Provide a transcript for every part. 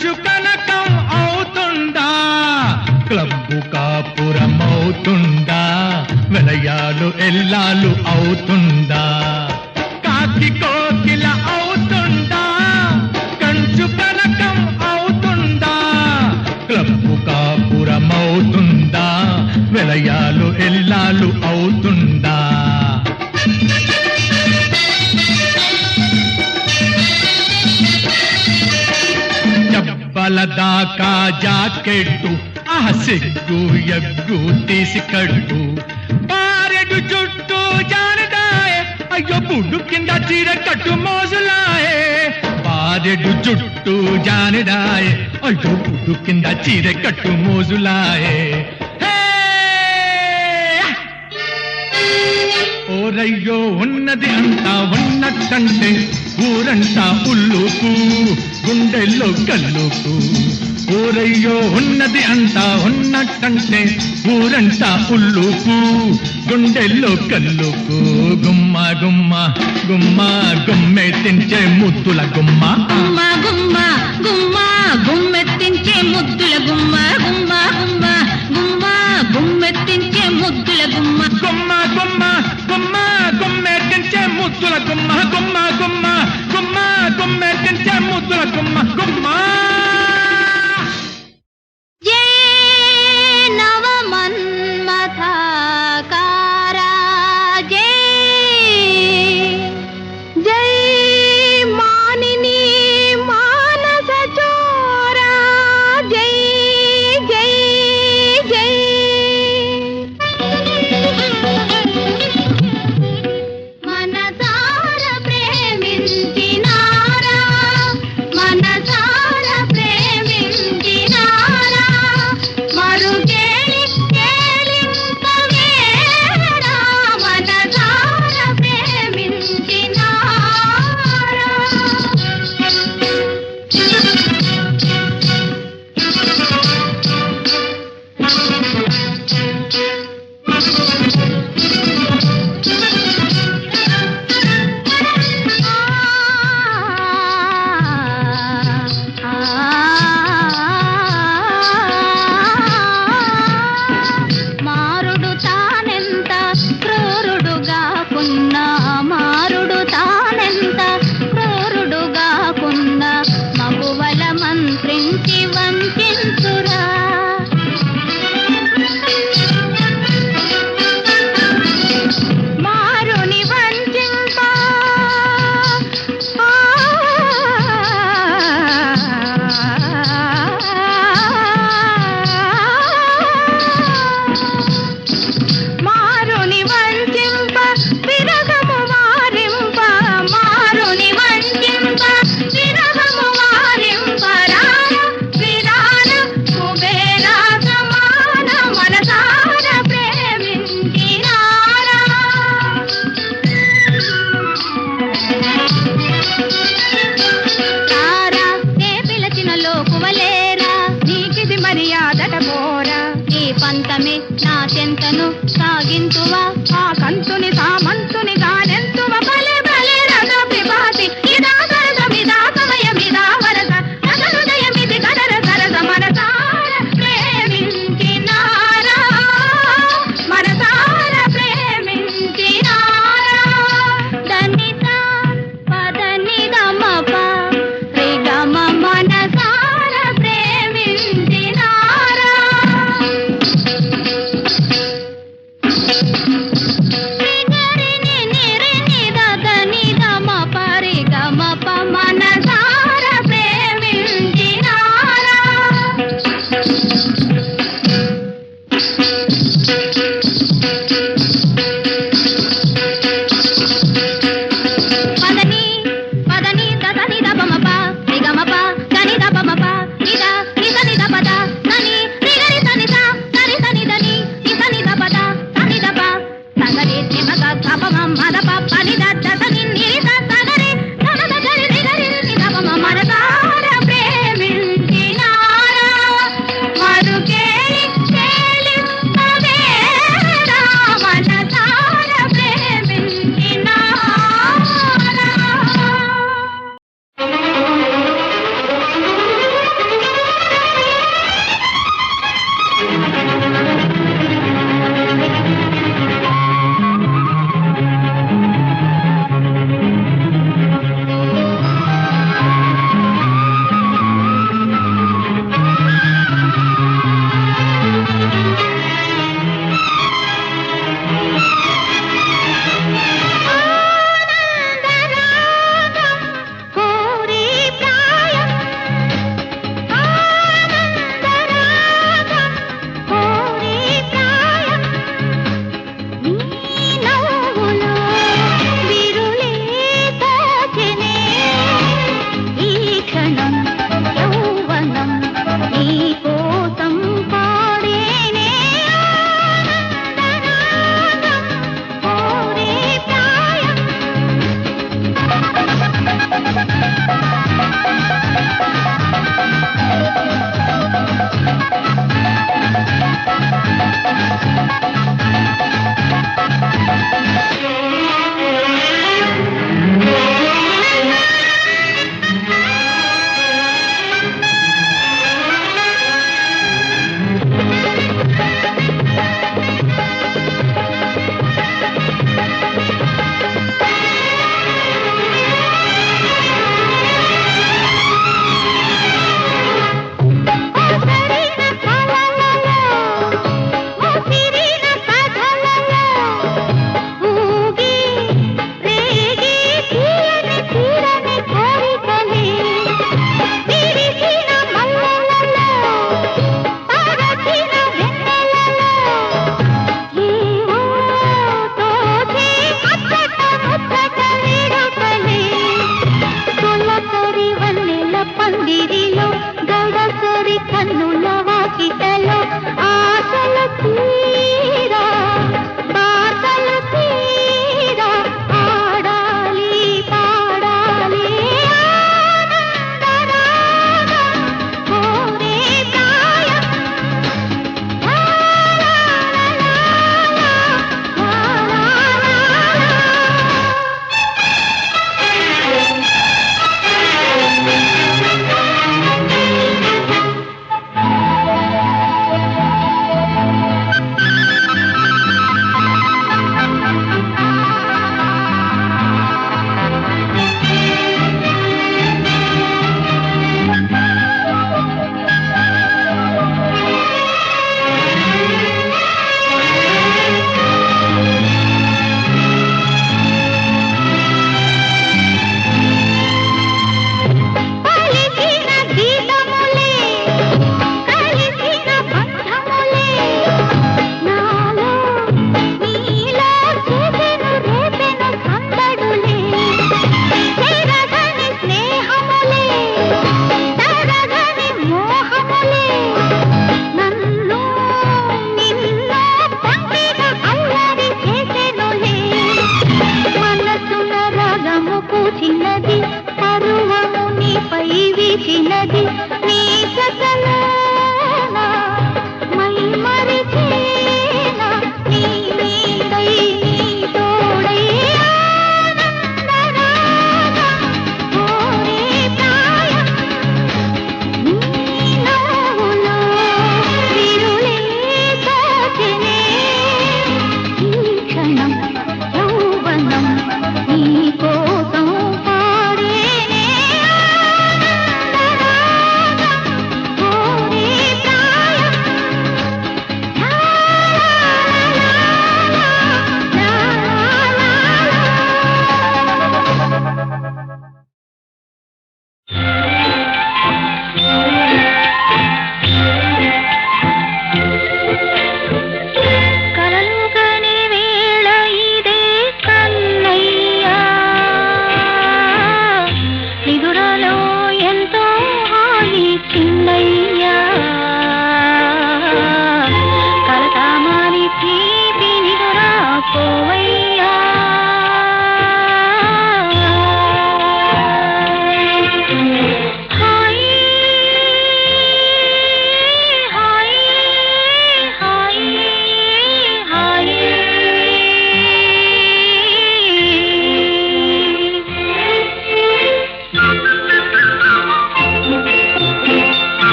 కంచు కనకం అవుతుందా? క్లబ్బు కాపురం అవుతుందా? విలయాలు ఎల్లాలు అవుతుందా? కాకి చెప్పల దాకా జాకెట్టు ఆ సిగ్గు ఎగ్గు తీసి కట్టు పారెడు చుట్టూ జానదాయే అయ్యో బుడ్డు కింద చీర కట్టు మోజులాయే పారెడు చుట్టూ జానదాయే అయ్యో బుడ్డు కింద చీర కట్టు మోజులాయే హే! ఓరయ్యో ఉన్నది అంతా ఉన్నట్టంటే ఊరంతా ఉల్లుకు గుండెల్లో కల్లుకు ఓరయ్యో ఉన్నది అంతా ఉన్నట్టంటే ఊరంతా ఉల్లుకు గుండెల్లో కల్లుకు గుమ్మ గుమ్మ గుమ్మ గుమ్మె తించే ముద్దుల గుమ్మ. గుమ్మ గుమ్మ గుమ్మ గుమ్మెత్తించే ముద్దుల గుమ్మ. గుమ్మ గుమ్మ గుమ్మ గుమ్మెత్తించే ముద్దుల గుమ్మ. గుమ్మ గుమ్మ గుమ్మ గుమ్మె. తించే ముద్దుల గుమ్మ గుమ్మ గుమ్మ గుమ్మ గుమ్మె తించే ముద్దుల గుమ్మ గుమ్మ.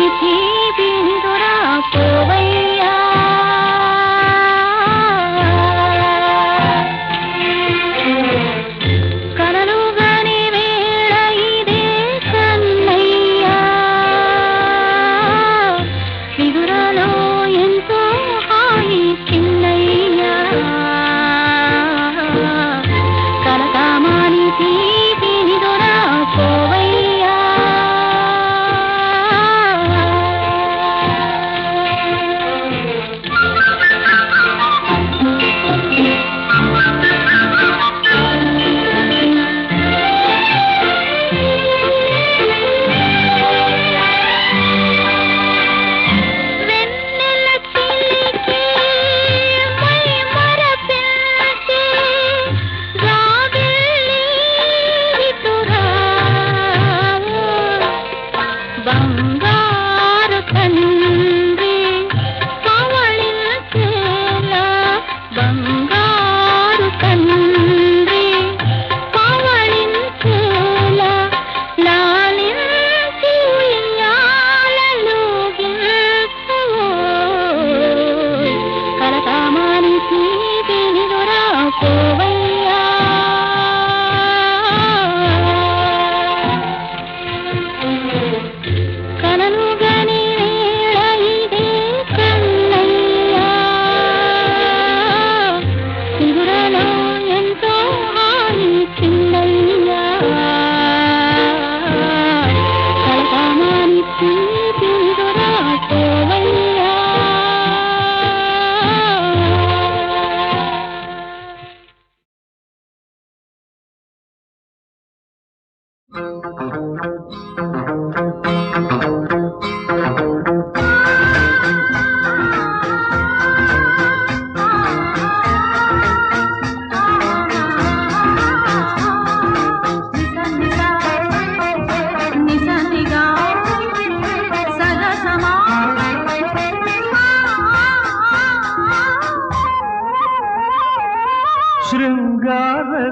పృథివీ పోవయ్యా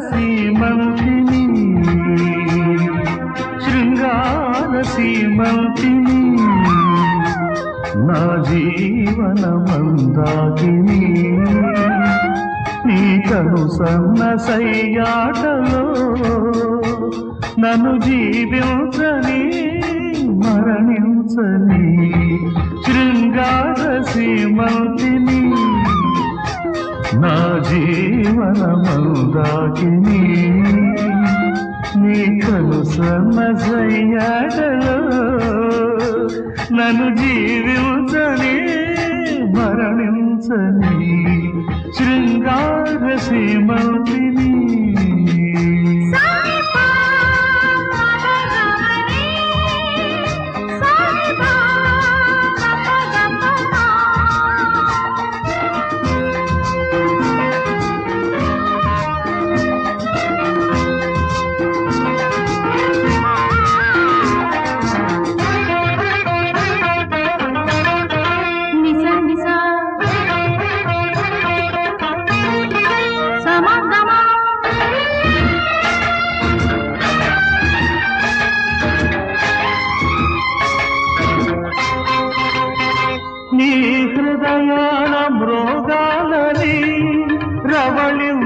సీమంతిని శృంగార సీమంతిని నా జీవన మందాకిని నీకను సన్న సయ్యాటలో నన్ను జీవించని మరణించని శృంగార సీమంతిని నా జీవన మందాకిని నీ కను సన్నసయ్యాడలో నన్ను జీవించని మరణించని శృంగార సీమంతిని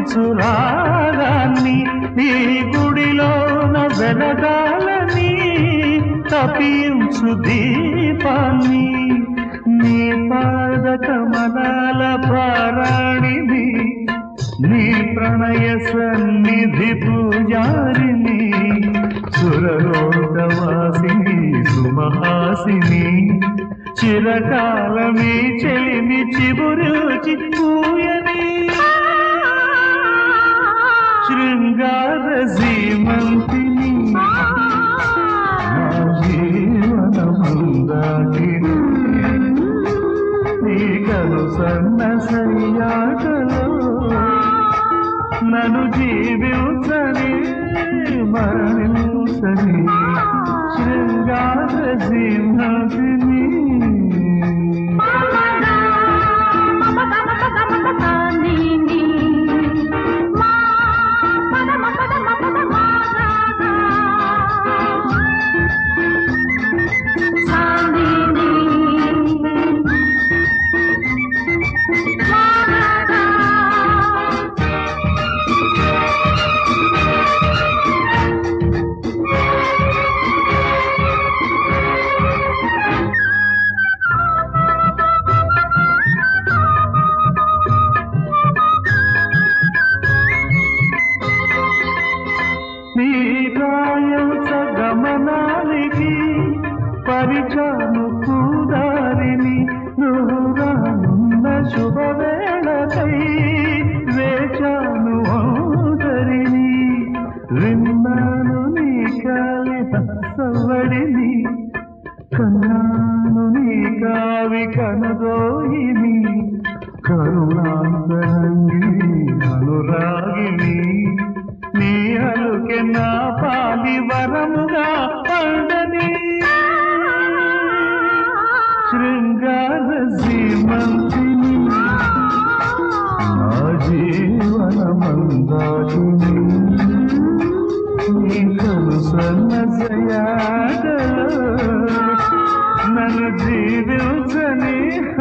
రవళించు నీ గుడిలోన వెలగాలని తపించు దీపాన్ని. నీ పాద కమలాల పారాణిని నీ ప్రణయ సన్నిధి పూజారిని సురలోకవాసిని సుమహాసిని చిరకాలమే చెలిమి చిబురుచి పూయని శృంగార సీమంతిని నా జీవన మందాకిని నీ కను సన్న సయ్యాటలో నన్ను జీవించని మరణించని శృంగార సింహసిని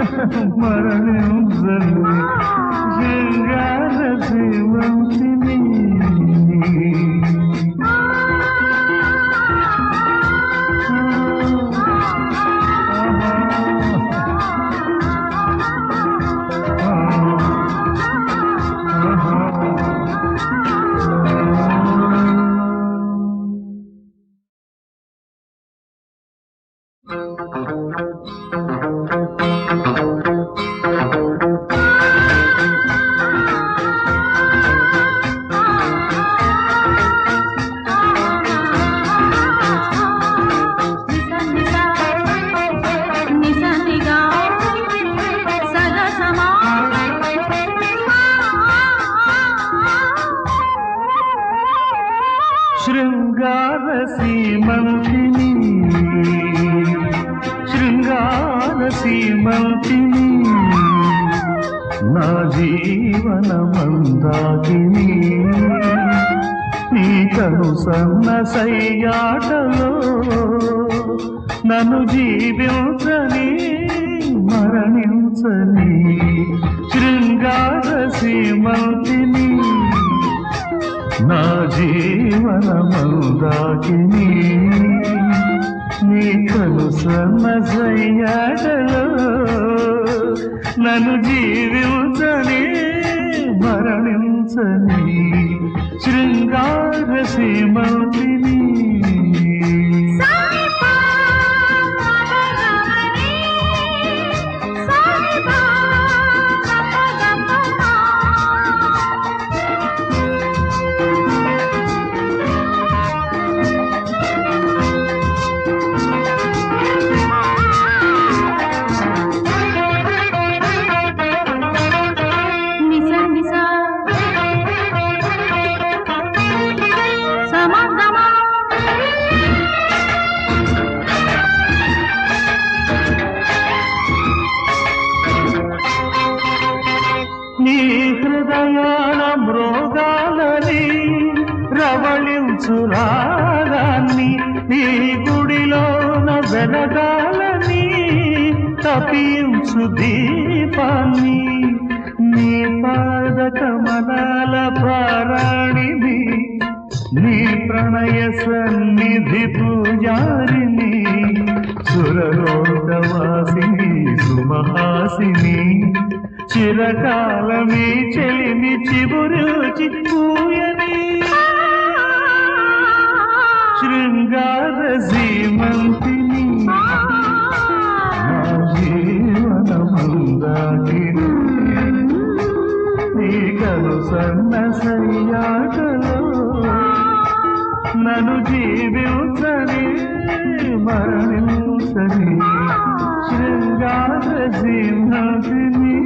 జీవించని మరణించని వాటిని నీ కలుసమ సయ్యాడలో నన్ను జీవించని మరణించని శృంగార సీమౌతిని చిరకాలమే చెలిమి చిబురు చిత్తూయని శృంగార జీవంతిని జీవనముందాకిని నీకను సన్న సయ్యాటలో నన్ను జీవించని మరణించని. శృంగార జీవంతిని